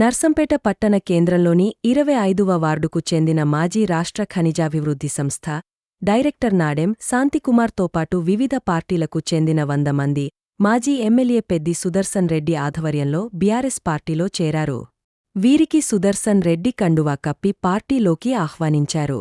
నర్సంపేట పట్టణ కేంద్రంలోని ఇరవై ఐదువ వార్డుకు చెందిన మాజీ రాష్ట్ర ఖనిజాభివృద్ధి సంస్థ డైరెక్టర్ నాడెం శాంతికుమార్తో పాటు వివిధ పార్టీలకు చెందిన వంద మంది మాజీ ఎమ్మెల్యే పెద్ది సుదర్శన్ రెడ్డి ఆధ్వర్యంలో బీఆర్ఎస్ పార్టీలో చేరారు. వీరికి సుదర్శన్ రెడ్డి కండువా కప్పి పార్టీలోకి ఆహ్వానించారు.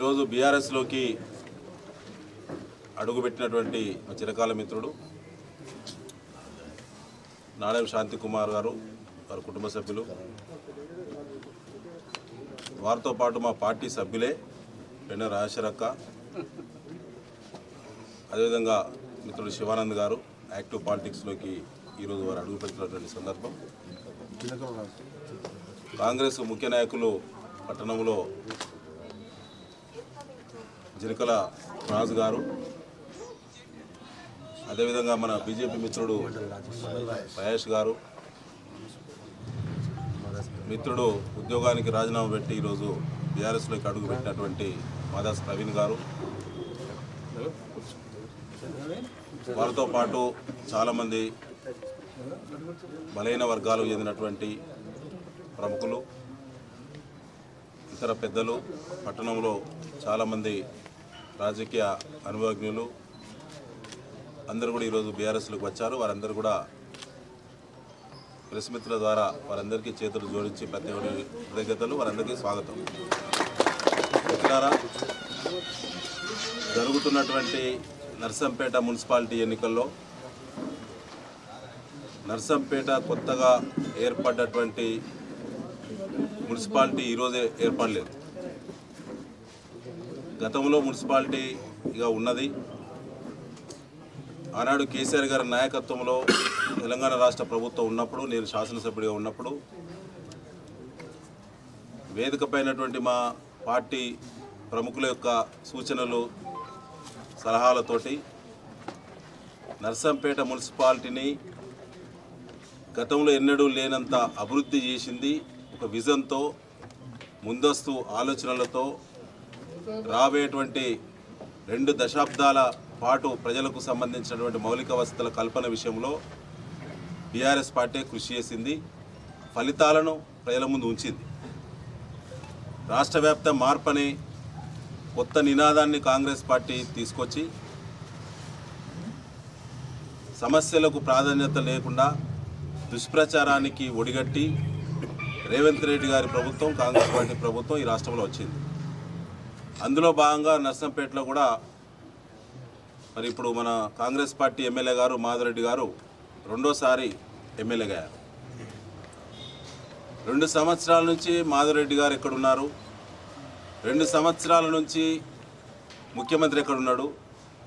ఈరోజు బీఆర్ఎస్లోకి అడుగుపెట్టినటువంటి మా చిరకాల మిత్రుడు నాడెం శాంతికుమార్ గారు వారి కుటుంబ సభ్యులు. వారితో పాటు మా పార్టీ సభ్యులే పెన్న రాజశరక్క అదేవిధంగా మిత్రుడు శివానంద్ గారు యాక్టివ్ పాలిటిక్స్లోకి ఈరోజు వారు అడుగుపెట్టినటువంటి సందర్భం. కాంగ్రెస్ ముఖ్య నాయకులు పట్టణంలో జిలకల రాజు గారు. అదేవిధంగా మన బీజేపీ మిత్రుడు మహేష్ గారు. మిత్రుడు ఉద్యోగానికి రాజీనామా పెట్టి ఈరోజు బీఆర్ఎస్లోకి అడుగు పెట్టినటువంటి మాదాస్ ప్రవీణ్ గారు. వారితో పాటు చాలామంది బలహీన వర్గాలు చెందినటువంటి ప్రముఖులు ఇతర పెద్దలు పట్టణంలో చాలామంది రాజకీయ అనుభవజ్ఞులు అందరూ కూడా ఈరోజు బీఆర్ఎస్లోకి వచ్చారు. వారందరూ కూడా ప్రెస్ మిత్రుల ద్వారా వారందరికీ చేతులు జోడించి ప్రత్యేక కృతజ్ఞతలు. వారందరికీ స్వాగతం. మిత్రులారా జరుగుతున్నటువంటి నర్సంపేట మున్సిపాలిటీ ఎన్నికల్లో నర్సంపేట కొత్తగా ఏర్పడ్డటువంటి మున్సిపాలిటీ ఈరోజే ఏర్పడలేదు. గతంలో మున్సిపాలిటీగా ఉన్నది. ఆనాడు కేసీఆర్ గారి నాయకత్వంలో తెలంగాణ రాష్ట్ర ప్రభుత్వం ఉన్నప్పుడు నేను శాసనసభ్యుడిగా ఉన్నప్పుడు వేదికపైనటువంటి మా పార్టీ ప్రముఖుల యొక్క సూచనలు సలహాలతోటి నర్సంపేట మున్సిపాలిటీని గతంలో ఎన్నడూ లేనంత అభివృద్ధి చేసింది. ఒక విజన్తో ముందస్తు ఆలోచనలతో రాబోయేటువంటి రెండు దశాబ్దాల పాటు ప్రజలకు సంబంధించినటువంటి మౌలిక వసతుల కల్పన విషయంలో బీఆర్ఎస్ పార్టీ కృషి చేసింది ఫలితాలను ప్రజల ముందు ఉంచింది. రాష్ట్ర వ్యాప్త మార్పని కొత్త నినాదాన్ని కాంగ్రెస్ పార్టీ తీసుకొచ్చి సమస్యలకు ప్రాధాన్యత లేకుండా దుష్ప్రచారానికి ఒడిగట్టి రేవంత్ రెడ్డి గారి ప్రభుత్వం కాంగ్రెస్ పార్టీ ప్రభుత్వం ఈ రాష్ట్రంలో వచ్చింది. అందులో భాగంగా నర్సంపేటలో కూడా మరి ఇప్పుడు మన కాంగ్రెస్ పార్టీ ఎమ్మెల్యే గారు మాధురెడ్డి గారు రెండోసారి ఎమ్మెల్యేగా అయ్యారు రెండు సంవత్సరాల నుంచి మాధురెడ్డి గారు ఎక్కడున్నారు? రెండు సంవత్సరాల నుంచి ముఖ్యమంత్రి ఎక్కడున్నాడు?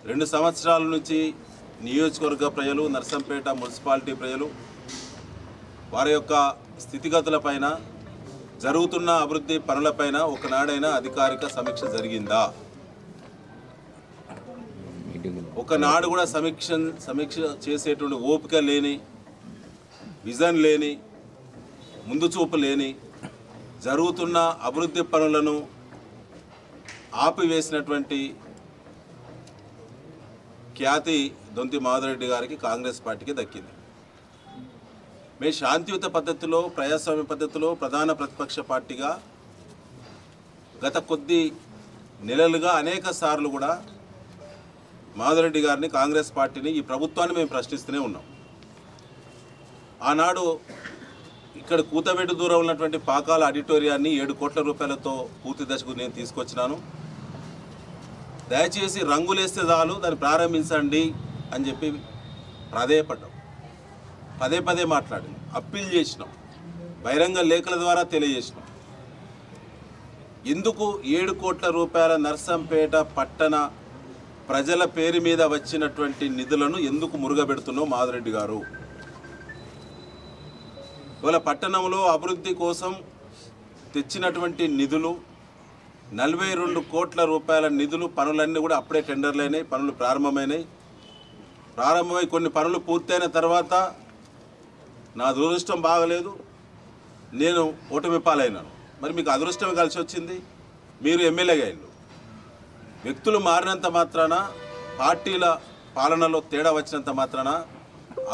రెండు సంవత్సరాల నుంచి నియోజకవర్గ ప్రజలు నర్సంపేట మున్సిపాలిటీ ప్రజలు వారి యొక్క స్థితిగతులపైన జరుగుతున్న అభివృద్ధి పనులపైన ఒకనాడైనా అధికారిక సమీక్ష జరిగిందా? ఒకనాడు కూడా సమీక్ష సమీక్ష చేసేటువంటి ఓపిక లేని విజన్ లేని ముందు చూపు లేని జరుగుతున్న అభివృద్ధి పనులను ఆపివేసినటువంటి ఖ్యాతి దొంతి మాధురెడ్డి గారికి కాంగ్రెస్ పార్టీకి దక్కింది. మేము శాంతియుత పద్ధతిలో ప్రజాస్వామ్య పద్ధతిలో ప్రధాన ప్రతిపక్ష పార్టీగా గత కొద్ది నెలలుగా అనేక సార్లు కూడా మాధవరెడ్డి గారిని కాంగ్రెస్ పార్టీని ఈ ప్రభుత్వాన్ని మేము ప్రశ్నిస్తూనే ఉన్నాం. ఆనాడు ఇక్కడ కూతవేటు దూరం ఉన్నటువంటి పాకాల ఆడిటోరియాన్ని ఏడు కోట్ల రూపాయలతో పూర్తి దశకు నేను తీసుకొచ్చినాను. దయచేసి రంగులేస్తే చాలు దాన్ని ప్రారంభించండి అని చెప్పి ప్రాధేయపడ్డాం. పదే పదే మాట్లాడింది. అప్పీల్ చేసినాం. బహిరంగ లేఖల ద్వారా తెలియజేసినాం. ఎందుకు ఏడు కోట్ల రూపాయల నర్సంపేట పట్టణ ప్రజల పేరు మీద వచ్చినటువంటి నిధులను ఎందుకు మురుగబెడుతున్నావు మాధురెడ్డి గారు? ఇవాళ పట్టణంలో అభివృద్ధి కోసం తెచ్చినటువంటి నిధులు నలభై రెండు కోట్ల రూపాయల నిధులు పనులన్నీ కూడా అప్పుడే టెండర్లైనాయి పనులు ప్రారంభమైనాయి. ప్రారంభమై కొన్ని పనులు పూర్తయిన తర్వాత నా దురదృష్టం బాగలేదు. నేను ఓటమి పాలైనాను. మరి మీకు అదృష్టం కలిసి వచ్చింది? మీరు ఎమ్మెల్యేగా అయ్యారు వ్యక్తులు మారినంత మాత్రాన పార్టీల పాలనలో తేడా వచ్చినంత మాత్రాన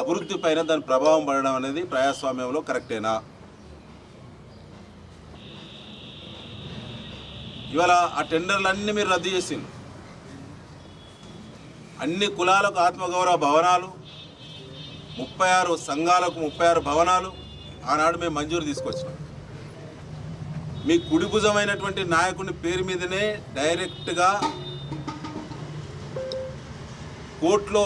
అభివృద్ధి పైన దాని ప్రభావం పడడం అనేది ప్రజాస్వామ్యంలో కరెక్టేనా? ఇవాళ ఆ టెండర్లన్నీ మీరు రద్దు చేసింది అన్ని కులాలకు ఆత్మగౌరవ భవనాలు ముప్పై ఆరు సంఘాలకు ముప్పై ఆరు భవనాలు ఆనాడు మేము మంజూరు తీసుకొచ్చినాం. మీ కుడిభుజమైనటువంటి నాయకుని పేరు మీదనే డైరెక్ట్గా కోర్టులో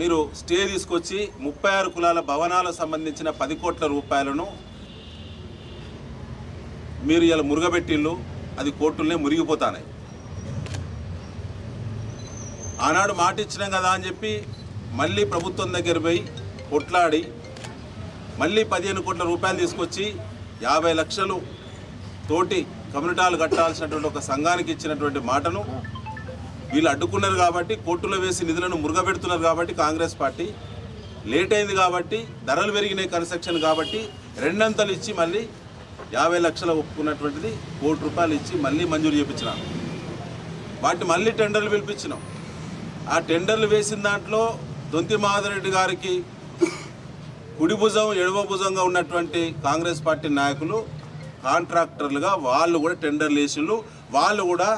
మీరు స్టే తీసుకొచ్చి ముప్పై ఆరు కులాల భవనాలకు సంబంధించిన పది కోట్ల రూపాయలను మీరు ఇలా మురుగబెట్టిళ్ళు అది కోర్టులనే మురిగిపోతానాయి ఆనాడు మాట ఇచ్చినాం కదా అని చెప్పి మళ్ళీ ప్రభుత్వం దగ్గర పోయి కొట్లాడి మళ్ళీ పదిహేను కోట్ల రూపాయలు తీసుకొచ్చి యాభై లక్షలు తోటి కమ్యూనిటాలు కట్టాల్సినటువంటి ఒక సంఘానికి ఇచ్చినటువంటి మాటను వీళ్ళు అడ్డుకున్నారు కాబట్టి కోర్టులో వేసి నిధులను మురుగబెడుతున్నారు కాబట్టి కాంగ్రెస్ పార్టీ. లేట్ అయింది కాబట్టి ధరలు పెరిగినాయి కన్స్ట్రక్షన్ కాబట్టి రెండంతలు ఇచ్చి మళ్ళీ యాభై లక్షలు ఒప్పుకున్నటువంటిది కోటి రూపాయలు ఇచ్చి మళ్ళీ మంజూరు చేయించినాం వాటి మళ్ళీ టెండర్లు పిలిపించినాం. ఆ టెండర్లు వేసిన దాంట్లో దొంతి మాధరెడ్డి గారికి కుడి భుజం ఎడమ భుజంగా ఉన్నటువంటి కాంగ్రెస్ పార్టీ నాయకులు కాంట్రాక్టర్లుగా వాళ్ళు కూడా టెండర్లు వేసిళ్ళు వాళ్ళు కూడా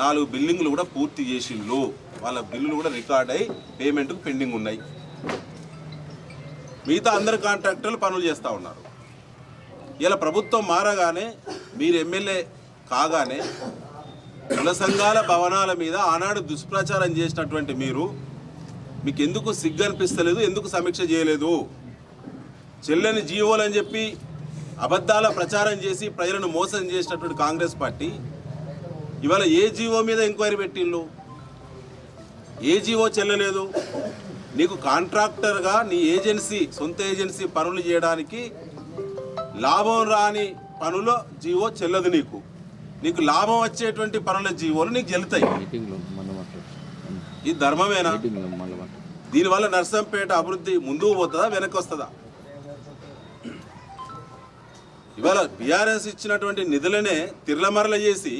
నాలుగు బిల్డింగ్లు కూడా పూర్తి చేసిండ్రు. వాళ్ళ బిల్లులు కూడా రికార్డ్ అయి పేమెంట్కు పెండింగ్ ఉన్నాయి. మిగతా అందరు కాంట్రాక్టర్లు పనులు చేస్తూ ఉన్నారు. ఇలా ప్రభుత్వం మారగానే మీరు ఎమ్మెల్యే కాగానే కుల సంఘాల భవనాల మీద ఆనాడు దుష్ప్రచారం చేసినటువంటి మీరు మీకు ఎందుకు సిగ్గు అనిపిస్తలేదు ఎందుకు సమీక్ష చేయలేదు? చెల్లని జీవోలు అని చెప్పి అబద్ధాల ప్రచారం చేసి ప్రజలను మోసం చేసినటువంటి కాంగ్రెస్ పార్టీ ఇవాళ ఏ జీవో మీద ఎంక్వైరీ పెట్టిళ్ళు? ఏ జీవో చెల్లలేదు? నీకు కాంట్రాక్టర్గా నీ ఏజెన్సీ సొంత ఏజెన్సీ పనులు చేయడానికి లాభం రాని పనుల జీవో చెల్లదు నీకు. నీకు లాభం వచ్చేటువంటి పనుల జీవోలు నీకు చెల్లుతాయి ఈ ధర్మమేనా? దీనివల్ల నర్సంపేట అభివృద్ధి ముందుకు పోతుందా వెనక్కి వస్తుందా? ఇవాళ బీఆర్ఎస్ ఇచ్చినటువంటి నిధులనే తిర్లమరల చేసి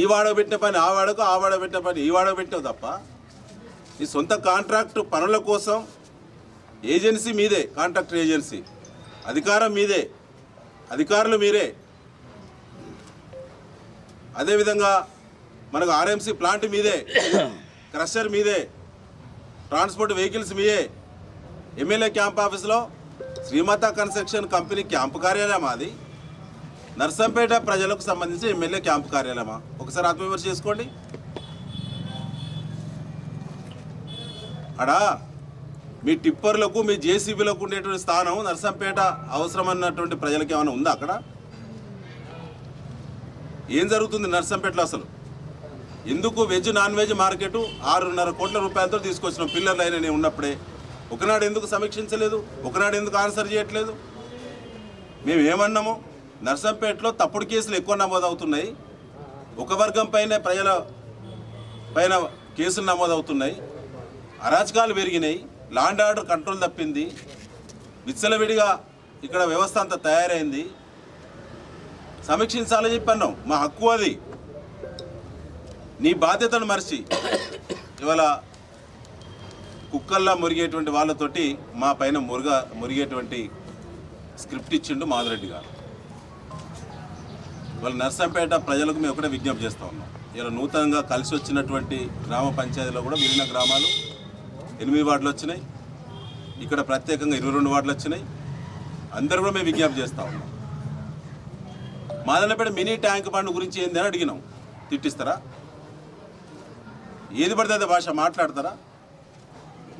ఈ వాడ పెట్టిన పని ఆ వాడకు ఆ వాడ పెట్టిన పని ఈ వాడ పెట్టావు తప్ప నీ సొంత కాంట్రాక్ట్ పనుల కోసం ఏజెన్సీ మీదే కాంట్రాక్టర్ ఏజెన్సీ. అధికారం మీదే అధికారులు మీరే. అదేవిధంగా మనకు ఆర్ఎంసీ ప్లాంట్ మీదే క్రషర్ మీదే ట్రాన్స్పోర్ట్ వెహికల్స్ మీయే. ఎమ్మెల్యే క్యాంప్ ఆఫీస్లో శ్రీమాత కన్స్ట్రక్షన్ కంపెనీ క్యాంపు కార్యాలయం అది? నర్సంపేట ప్రజలకు సంబంధించి ఎమ్మెల్యే క్యాంపు కార్యాలయమా? ఒకసారి ఆత్మవిమర్శ చేసుకోండి. అడా మీ టిప్పర్లకు మీ జేసీబీలకు ఉండేటువంటి స్థానం నర్సంపేట అవసరమన్నటువంటి ప్రజలకు ఏమైనా ఉందా అక్కడ? ఏం జరుగుతుంది నర్సంపేటలో అసలు? ఎందుకు వెజ్ నాన్ వెజ్ మార్కెట్? ఆరున్నర కోట్ల రూపాయలతో తీసుకొచ్చిన పిల్లర్లు అయిన ఉన్నప్పుడే. ఒకనాడు ఎందుకు సమీక్షించలేదు? ఒకనాడు ఎందుకు ఆన్సర్ చేయట్లేదు? మేము ఏమన్నాము? నర్సంపేటలో తప్పుడు కేసులు ఎక్కువ నమోదవుతున్నాయి. ఒక వర్గం పైన ప్రజల పైన కేసులు నమోదవుతున్నాయి. అరాచకాలు పెరిగినాయి. లాండ్ ఆర్డర్ కంట్రోల్ తప్పింది. విచ్చలవిడిగా ఇక్కడ వ్యవస్థ అంతా తయారైంది. సమీక్షించాలని చెప్పన్నాం. మా హక్కు అది. నీ బాధ్యతను మర్చి ఇవాళ కుక్కల్లా మురిగేటువంటి వాళ్ళతోటి మా పైన మురుగ మురిగేటువంటి స్క్రిప్ట్ ఇచ్చిండు మాధురెడ్డి గారు. ఇవాళ నర్సంపేట ప్రజలకు మేము ఒకటే విజ్ఞప్తి చేస్తూ ఉన్నాం. ఇలా నూతనంగా కలిసి వచ్చినటువంటి గ్రామ పంచాయతీలో కూడా మిగిలిన గ్రామాలు ఎనిమిది వార్డులు వచ్చినాయి. ఇక్కడ ప్రత్యేకంగా ఇరవై రెండు వార్డులు వచ్చినాయి. అందరూ కూడా మేము విజ్ఞప్తి చేస్తూ ఉన్నాం. మాదనపేట మినీ ట్యాంక్ బండ్ గురించి ఏంది అని అడిగినాం. తిట్టిస్తారా? ఏది పడితే భాష మాట్లాడతారా?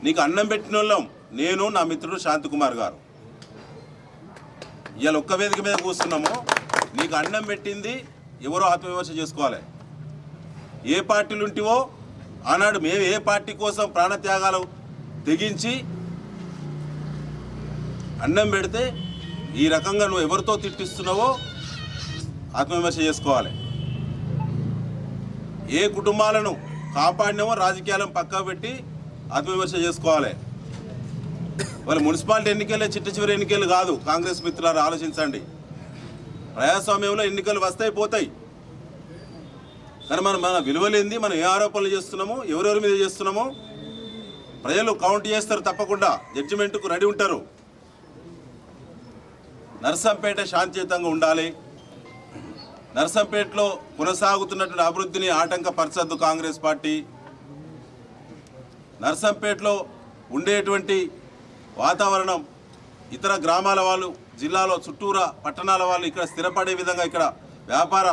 నీకు అన్నం పెట్టిన వాళ్ళం నేను నా మిత్రుడు శాంతికుమార్ గారు. ఇవాళ ఒక్క వేదిక మీద కూర్చున్నాము. నీకు అన్నం పెట్టింది ఎవరో ఆత్మవిమర్శ చేసుకోవాలి. ఏ పార్టీలు ఉంటివో ఆనాడు మేము ఏ పార్టీ కోసం ప్రాణత్యాగాలు తెగించి అన్నం పెడితే ఈ రకంగా నువ్వు ఎవరితో తిట్టిస్తున్నావో ఆత్మవిమర్శ చేసుకోవాలి. ఏ కుటుంబాలను కాపాడినామో రాజకీయాలను పక్కా పెట్టి ఆత్మవిమర్శ చేసుకోవాలి. వాళ్ళ మున్సిపాలిటీ ఎన్నికలే చిట్ట చివరి ఎన్నికలు కాదు. కాంగ్రెస్ మిత్రులారు ఆలోచించండి. ప్రజాస్వామ్యంలో ఎన్నికలు వస్తాయి పోతాయి. కానీ మనం మన విలువలేంది మనం ఏ ఆరోపణలు చేస్తున్నామో ఎవరెవరి మీద చేస్తున్నామో ప్రజలు కౌంట్ చేస్తారు తప్పకుండా. జడ్జిమెంట్కు రెడీ ఉంటారు. నర్సంపేట శాంతియుతంగా ఉండాలి. నర్సంపేటలో కొనసాగుతున్నటువంటి అభివృద్ధిని ఆటంకపరచద్దు కాంగ్రెస్ పార్టీ. నర్సంపేటలో ఉండేటువంటి వాతావరణం ఇతర గ్రామాల వాళ్ళు జిల్లాలో చుట్టూరా పట్టణాల వాళ్ళు ఇక్కడ స్థిరపడే విధంగా ఇక్కడ వ్యాపార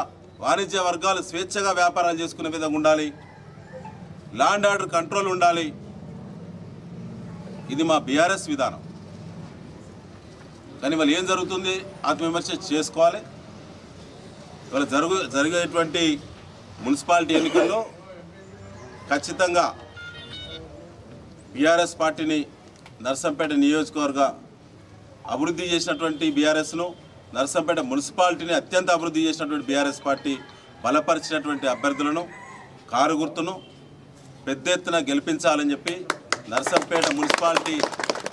వాణిజ్య వర్గాలు స్వేచ్ఛగా వ్యాపారాలు చేసుకునే విధంగా ఉండాలి. ల్యాండ్ ఆర్డర్ కంట్రోల్ ఉండాలి. ఇది మా బీఆర్ఎస్ విధానం. కానీ వాళ్ళు ఏం జరుగుతుంది? ఆత్మవిమర్శ చేసుకోవాలి. ఇవాళ జరుగు జరిగేటువంటి మున్సిపాలిటీ ఎన్నికల్లో ఖచ్చితంగా బీఆర్ఎస్ పార్టీని నర్సంపేట నియోజకవర్గ అభివృద్ధి చేసినటువంటి బీఆర్ఎస్ను నర్సంపేట మున్సిపాలిటీని అత్యంత అభివృద్ధి చేసినటువంటి బీఆర్ఎస్ పార్టీ బలపరిచినటువంటి అభ్యర్థులను కారు గుర్తును పెద్ద ఎత్తున గెలిపించాలని చెప్పి నర్సంపేట మున్సిపాలిటీ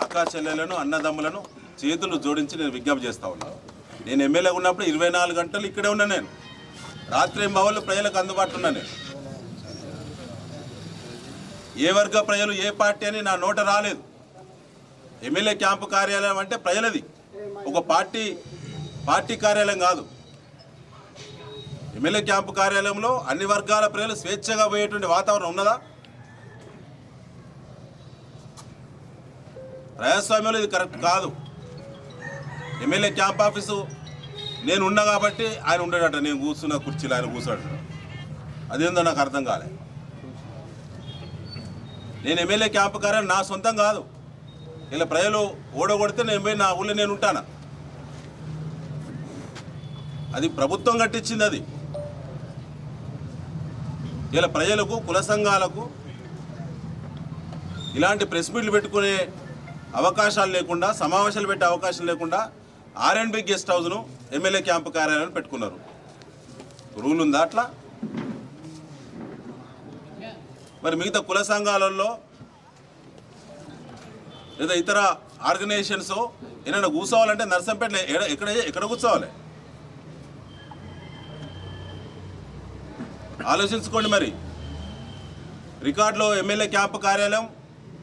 అక్కా చెల్లెలను అన్నదమ్ములను చేతులు జోడించి నేను విజ్ఞప్తి చేస్తా ఉన్నాను నేను ఎమ్మెల్యే ఉన్నప్పుడు ఇరవై నాలుగు గంటలు ఇక్కడే ఉన్నా నేను. రాత్రి భవన్లో ప్రజలకు అందుబాటులో ఉన్నా నేను. ఏ వర్గ ప్రజలు ఏ పార్టీ అని నా నోట రాలేదు. ఎమ్మెల్యే క్యాంపు కార్యాలయం అంటే ప్రజలది. ఒక పార్టీ పార్టీ కార్యాలయం కాదు. ఎమ్మెల్యే క్యాంపు కార్యాలయంలో అన్ని వర్గాల ప్రజలు స్వేచ్ఛగా పోయేటువంటి వాతావరణం ఉన్నదా? ప్రజాస్వామ్యంలో ఇది కరెక్ట్ కాదు. MLA camp office. నేను ఉన్నా కాబట్టి ఆయన ఉండడట నేను కూర్చున్న కుర్చీలో ఆయన కూర్చోడట అదేందో నాకు అర్థం కాలే. నేను ఎమ్మెల్యే క్యాంప్ కార్యాలయం నా సొంతం కాదు. ఇలా ప్రజలు ఓడగొడితే నేను పోయి నా ఊళ్ళో నేను ఉంటానా? అది ప్రభుత్వం కట్టించింది అది. ఇలా ప్రజలకు కుల సంఘాలకు ఇలాంటి ప్రెస్ మీట్లు పెట్టుకునే అవకాశాలు లేకుండా సమావేశాలు పెట్టే అవకాశం లేకుండా ఆర్ఎండ్బి గెస్ట్ హౌస్ను ఎమ్మెల్యే క్యాంపు కార్యాలయం పెట్టుకున్నారు. రూల్ ఉందా అట్లా? మరి మిగతా కుల సంఘాలలో లేదా ఇతర ఆర్గనైజేషన్స్ ఏదైనా కూర్చోవాలంటే నర్సంపేట ఎక్కడ ఎక్కడ కూర్చోవాలి? ఆలోచించుకోండి మరి. రికార్డులో ఎమ్మెల్యే క్యాంపు కార్యాలయం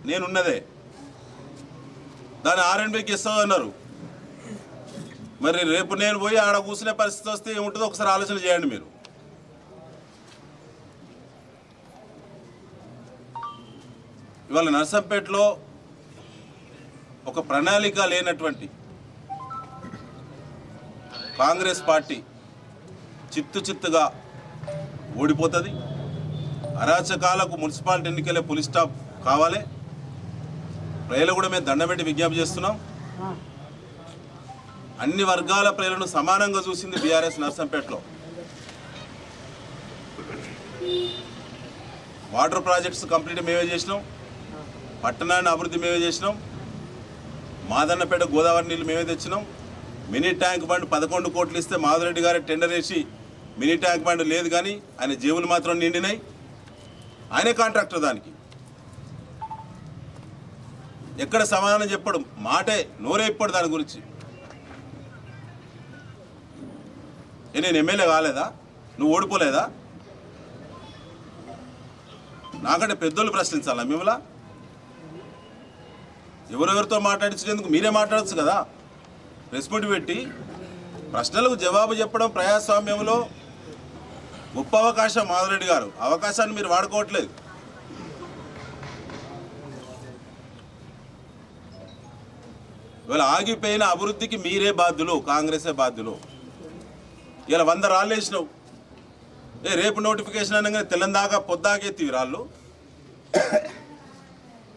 నేనున్నదే. దాని ఆర్ఎండ్బికి ఇస్తావు అన్నారు. మరి రేపు నేను పోయి ఆడ కూర్చునే పరిస్థితి వస్తే ఏముంటుందో ఒకసారి ఆలోచన చేయండి మీరు. ఇవాళ నర్సంపేటలో ఒక ప్రణాళిక లేనటువంటి కాంగ్రెస్ పార్టీ చిత్తు చిత్తుగా ఓడిపోతుంది. అరాచకాలకు మున్సిపాలిటీ ఎన్నికలే పులి స్టాప్ కావాలి. ప్రజలు కూడా మేము దండబెట్టి విజ్ఞప్తి చేస్తున్నాం. అన్ని వర్గాల ప్రజలను సమానంగా చూసింది బీఆర్ఎస్ నర్సంపేటలో. వాటర్ ప్రాజెక్ట్స్ కంప్లీట్ మేమే చేసినాం. పట్టణాన్ని అభివృద్ధి మేమే చేసినాం. మాదన్నపేట గోదావరి నీళ్ళు మేమే తెచ్చినాం. మినీ ట్యాంక్ బండ్ పదకొండు కోట్లు ఇస్తే మాధురెడ్డి గారే టెండర్ వేసి మినీ ట్యాంక్ బండ్ లేదు కానీ ఆయన జేబులు మాత్రం నిండినాయి. ఆయనే కాంట్రాక్టర్ దానికి. ఎక్కడ సమాధానం చెప్పడు? మాటే నోరే ఇప్పడు దాని గురించి. నేను ఎమ్మెల్యే కాలేదా? నువ్వు ఓడిపోలేదా? నాకంటే పెద్దోళ్ళు ప్రశ్నించాలా మిమ్మల్ని? ఎవరెవరితో మాట్లాడించినందుకు మీరే మాట్లాడచ్చు కదా? ప్రెస్ మీట్ పెట్టి ప్రశ్నలకు జవాబు చెప్పడం ప్రజాస్వామ్యంలో గొప్ప అవకాశం మాధురెడ్డి గారు. అవకాశాన్ని మీరు వాడుకోవట్లేదు. ఇవాళ ఆగిపోయిన అభివృద్ధికి మీరే బాధ్యులు కాంగ్రెసే బాధ్యులు. ఇలా వంద రాళ్ళు వేసినావు. ఏ రేపు నోటిఫికేషన్ అనగానే తెల్లందాకా పొద్దాకెత్తివి రాళ్ళు?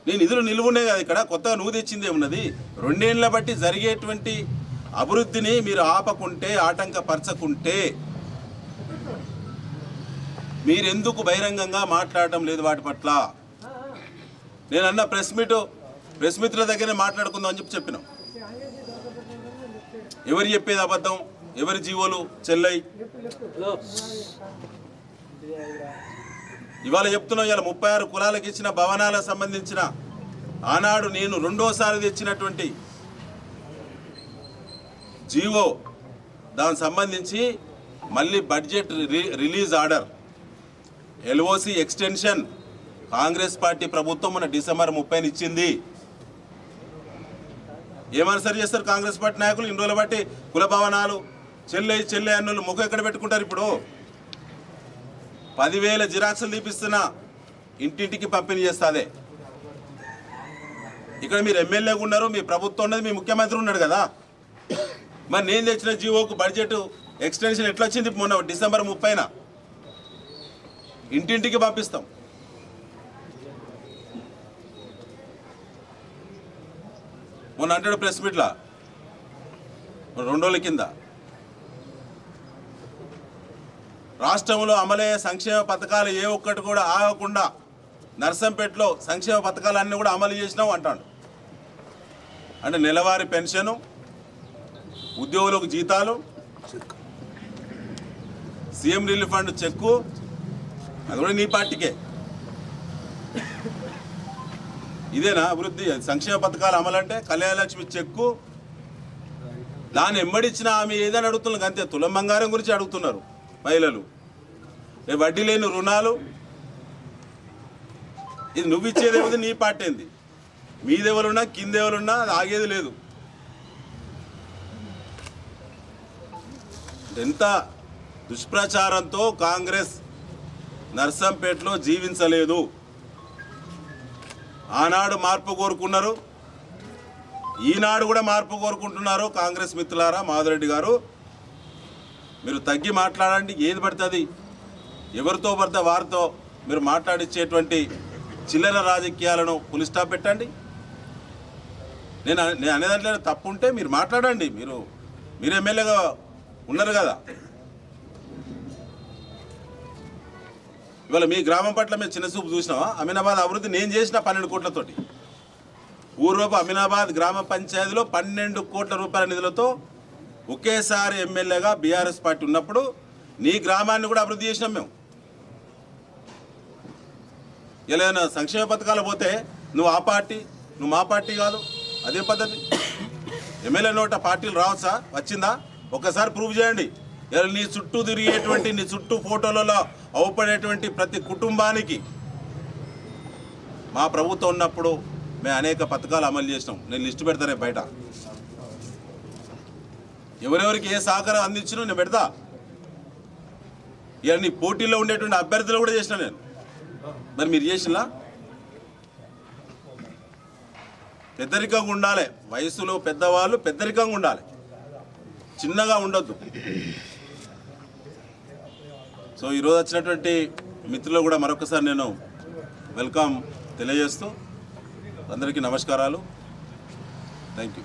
నేను నిధులు నిలువునే కదా ఇక్కడ కొత్తగా నువ్వు తెచ్చింది ఏమున్నది? రెండేళ్ళ బట్టి జరిగేటువంటి అభివృద్ధిని మీరు ఆపకుంటే ఆటంకపరచకుంటే మీరెందుకు బహిరంగంగా మాట్లాడటం లేదు వాటి పట్ల? నేను అన్న ప్రెస్ మీట్ ప్రెస్ మిత్రుల దగ్గరే మాట్లాడుకుందాం అని చెప్పి చెప్పినాం. ఎవరు చెప్పేది అబద్ధం? ఎవరి జీవోలు చెల్లై? ఇవాళ చెప్తున్నాం ఇవాళ ముప్పై ఆరు కులాలకు ఇచ్చిన భవనాలకు సంబంధించిన ఆనాడు నేను రెండోసారి తెచ్చినటువంటి జీవో. దానికి సంబంధించి మళ్ళీ budget re- release order. LOC extension Congress party ప్రభుత్వం మన డిసెంబర్ ముప్పైని ఇచ్చింది. ఏమని సరి చేస్తారు కాంగ్రెస్ పార్టీ నాయకులు? ఇన్ని రోజుల బట్టి కుల భవనాలు చెల్లె చెల్లె అన్నులు ముఖం ఎక్కడ పెట్టుకుంటారు ఇప్పుడు? పదివేల జిరాక్సులు తీపిస్తున్నా ఇంటింటికి పంపిణీ చేస్తాదే. ఇక్కడ మీరు ఎమ్మెల్యేగా ఉన్నారు మీ ప్రభుత్వం ఉన్నది మీ ముఖ్యమంత్రి ఉన్నాడు కదా. మరి నేను తెచ్చిన జీవోకు బడ్జెట్ ఎక్స్టెన్షన్ ఎట్లా వచ్చింది మొన్న డిసెంబర్ ముప్పైన? ఇంటింటికి పంపిస్తాం. మొన్న అంటాడు ప్రెస్ మీట్లా. రెండు రోజుల కింద. రాష్ట్రంలో అమలయ్యే సంక్షేమ పథకాలు ఏ ఒక్కటి కూడా ఆగకుండా నర్సంపేటలో సంక్షేమ పథకాలన్నీ కూడా అమలు చేసినాం అంటాడు. అంటే నెలవారీ పెన్షను ఉద్యోగులకు జీతాలు సీఎం రిలీఫ్ ఫండ్ చెక్కు అది కూడా నీ పార్టీకే. ఇదేనా అభివృద్ధి? సంక్షేమ పథకాలు అమలంటే కళ్యాణలక్ష్మి చెక్కు దాన్ని ఎంబడిచ్చిన ఆమె ఏదని అడుగుతున్నారు అంతే. తులం బంగారం గురించి అడుగుతున్నారు. మహిళలు. ఏ వడ్డీ లేని రుణాలు. ఇది నువ్వు ఇచ్చేది ఏమిది నీ పాటేంది ఏంది? మీదెవరున్నా కిందెవరున్నా అది ఆగేది లేదు. ఎంత దుష్ప్రచారంతో కాంగ్రెస్ నర్సంపేటలో జీవించలేదు. ఆనాడు మార్పు కోరుకున్నారు. ఈనాడు కూడా మార్పు కోరుకుంటున్నారు కాంగ్రెస్ మిత్రులారా మాధురెడ్డి గారు. మీరు తగ్గి మాట్లాడండి ఏది పడుతుంది ఎవరితో పడితే వారితో మీరు మాట్లాడించేటువంటి చిల్లర రాజకీయాలను పులి స్టాప్ పెట్టండి. నేను అనే- నేను అనేదాంట్లో తప్పు ఉంటే మీరు మాట్లాడండి. మీరు మీరు ఎమ్మెల్యేగా ఉన్నారు కదా. ఇవాళ మీ గ్రామం పట్ల మేము చిన్న చూపు చూసినావా? అమీనాబాద్ అభివృద్ధి నేను చేసిన పన్నెండు కోట్లతోటి. పూర్వపు అమీనాబాద్ గ్రామ పంచాయతీలో పన్నెండు కోట్ల రూపాయల నిధులతో ఒకేసారి ఎమ్మెల్యేగా బీఆర్ఎస్ పార్టీ ఉన్నప్పుడు నీ గ్రామాన్ని కూడా అభివృద్ధి చేసినాం మేము. ఏదైనా సంక్షేమ పథకాలు పోతే నువ్వు ఆ పార్టీ నువ్వు మా పార్టీ కాదు అదే పద్ధతి. ఎమ్మెల్యే నోట పార్టీలు రావచ్చా? వచ్చిందా? ఒక్కసారి ప్రూవ్ చేయండి. నీ చుట్టూ తిరిగేటువంటి నీ చుట్టూ ఫోటోలలో అవపడేటువంటి ప్రతి కుటుంబానికి మా ప్రభుత్వం ఉన్నప్పుడు మేము అనేక పథకాలు అమలు చేసినాం. నేను లిస్టు పెడతానే బయట. ఎవరెవరికి ఏ సహకారం అందించినో నేను పెడతా. ఇవన్నీ పోటీల్లో ఉండేటువంటి అభ్యర్థులు కూడా చేసిన నేను. మరి మీరు చేసినా పెద్దరికంగా ఉండాలి. వయసులో పెద్దవాళ్ళు పెద్దరికంగా ఉండాలి. చిన్నగా ఉండొద్దు. సో ఈరోజు వచ్చినటువంటి మిత్రులు కూడా మరొకసారి నేను వెల్కమ్ తెలియజేస్తూ అందరికీ నమస్కారాలు. Thank you